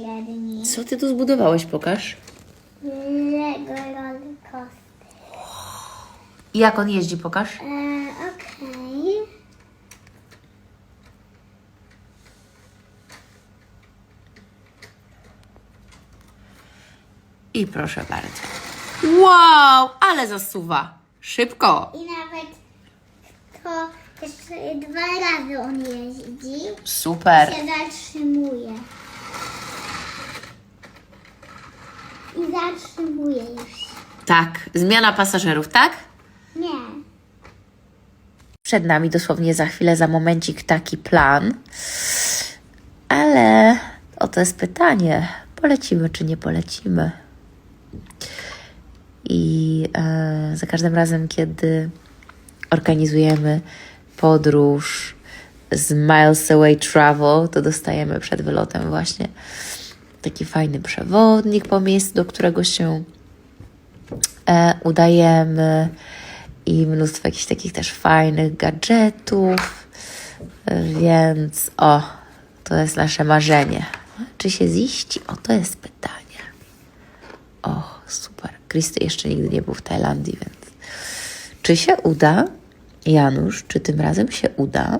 średni. Co ty tu zbudowałeś, pokaż. Lego roller coaster. I jak on jeździ, pokaż. E, Okej. I proszę bardzo. Wow, ale zasuwa. Szybko. I nawet to jeszcze dwa razy on jeździ. Super zatrzymuje. I zatrzymuje już. Tak, zmiana pasażerów, tak? Nie. Przed nami dosłownie za chwilę, za momencik taki plan. Ale oto jest pytanie: polecimy czy nie polecimy? I e, za każdym razem, kiedy organizujemy podróż z Miles Away Travel, to dostajemy przed wylotem właśnie taki fajny przewodnik po miejscu, do którego się e, udajemy i mnóstwo jakichś takich też fajnych gadżetów, E, więc o, to jest nasze marzenie. Czy się ziści? O, to jest pytanie. O, super. Kristy jeszcze nigdy nie był w Tajlandii, więc czy się uda? Janusz, czy tym razem się uda?